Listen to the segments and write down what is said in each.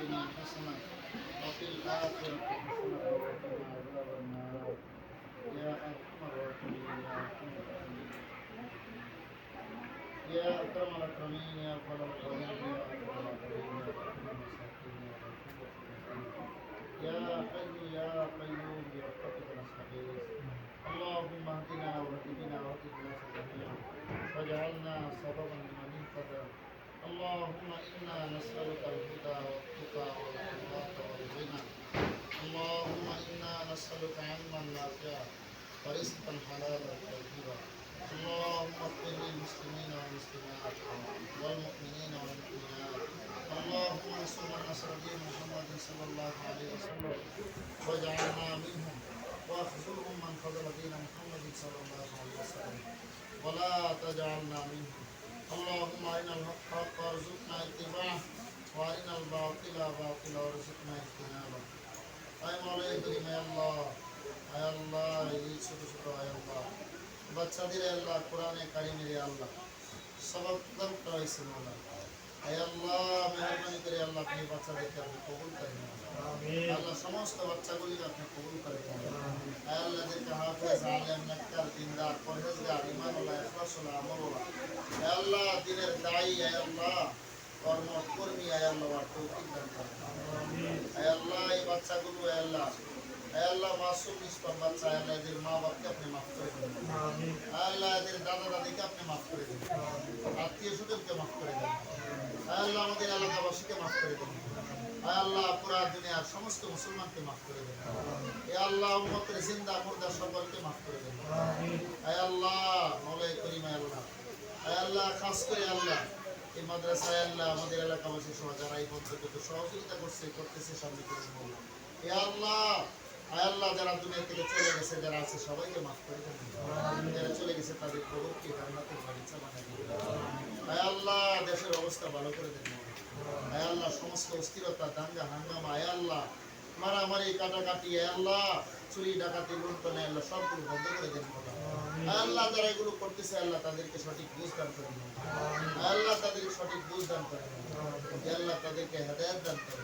الدنيا حسنة وفي الآخرة حسنة وقنا عذاب النار يا أرحم الراحمين يا أرحم الراحمين يا أكرم الأكرمين يا أفضل الأكرمين ورزقا حلالا طيبا اللهم اغفر للمسلمين والمسلمات والمؤمنين والمؤمنات اللهم انصر من نصر دين محمد صلى الله عليه وسلم واجعلنا منهم واخذلهم من خذل دين محمد صلى الله عليه وسلم ولا تجعلنا منهم اللهم ارنا الحق حقا وارزقنا اتباعه وارنا الباطل باطلا وارزقنا اجتنابه أي مولاي كريم الله আয় আল্লাহ এই ছোট ছোট আয় আল্লাহ। বাচ্চাদের আল্লাহ কোরআনে কারিমের আল্লাহ। হয়েছে মোলা আয় আল্লাহ মেহরবানি করে আল্লাহ আপনি বাচ্চাদেরকে আপনি কবুল করেন। আল্লাহ সমস্ত বাচ্চাগুলিকে আপনি কবুল করেন আয় আল্লাহ যাদেরকে হাফেজ আলেম নেককার দিনদার পরহেজগার ইমানুল্লাহ ইখলাসুল্লাহ আমরুল্লাহ আয় আল্লাহ দিনের দায়ী আয় আল্লাহ। কর্ম কর্মী আয় আল্লাহ তৌফিক দান করেন। আয় আল্লাহ এই বাচ্চাগুলো আয় আল্লাহ আল্লাহ মাসুম নিষ্পাপ বাচ্চা আল্লাহ এদের মা বাপকে আপনি মাফ করে দেন। আল্লাহ এদের দাদা দাদিকে আপনি মাফ করে দেন। আত্মীয় স্বজনকে মাফ করে দেন। আল্লাহ আমাদের এলাকাবাসীকে মাফ করে দেন। আল্লাহ পুরা দুনিয়ার সমস্ত মুসলমানকে মাফ করে দেন। এ আল্লাহ উম্মতের জিন্দা মুর্দা সকলকে মাফ করে দেন। আয় আল্লাহ মৌলাই করিম আল্লাহ। আয় আল্লাহ খাস করে আল্লাহ। এই মাদ্রাসায় আল্লাহ আমাদের এলাকাবাসী সহ যারা এই পদ্ধতিতে সহযোগিতা করছে করতেছে সামনে করে আল্লাহ আল্লাহ যারা দুনিয়া থেকে চলে গেছে যারা আছে সবাইকে মাফ করে দেন। যারা চলে গেছে তাদের প্রভুকে জান্নাতের বাগিচা বানিয়ে দিন আয় আল্লাহ দেশের অবস্থা ভালো করে দেন আয় আল্লাহ সমস্ত অস্থিরতা দাঙ্গা হাঙ্গামা আয় আল্লাহ। মারামারি কাটাকাটি আল্লাহ। চুরি ডাকাতি লুণ্ঠন আল্লাহ সবগুলো বন্ধ করে দেন আল্লাহ যারা এগুলো করতেছে আল্লাহ তাদেরকে সঠিক বুঝ দান করে আল্লাহ তাদেরকে সঠিক বুঝ দান করে আল্লাহ তাদেরকে হেদায়ত দান করে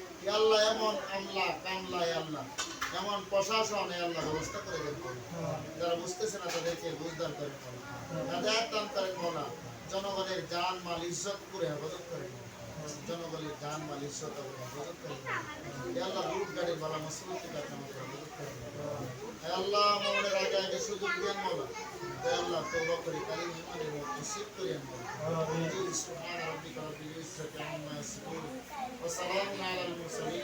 আল্লাহ এমন আমলা কামলা আল্লাহ এমন প্রশাসন আল্লাহ ব্যবস্থা করে দেন যারা বুঝতেছে না তাদেরকে বুঝদার করেন হেদায়ত দান করেন মৌলা জনগণের জান, মাল, ইজ্জত করে হেফাজত করেন ಜನಗಳಿಗೆ ದಾನ ಮಾಡಿ ಎಲ್ಲ ರೂಟ್ ಗಾಡಿ ಬಲ ಮಸೂತಿ ಎಲ್ಲ ಮೌನ ರಾಜ ಆಗಿ ಸುದ್ದಿ ಏನ್ ಎಲ್ಲ ತಗೋಕರಿ ಕಲಿ ನಿಮ್ಮನೆ ಸಿಕ್ಕರಿ ಅನ್ಬೋದು ಸುಹಾನ ರಬ್ಬಿ ಕರಬಿ ಈಶ್ವರ ಕ್ಯಾಮ ಸಿಗು ಸರಿ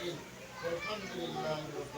والحمد لله رب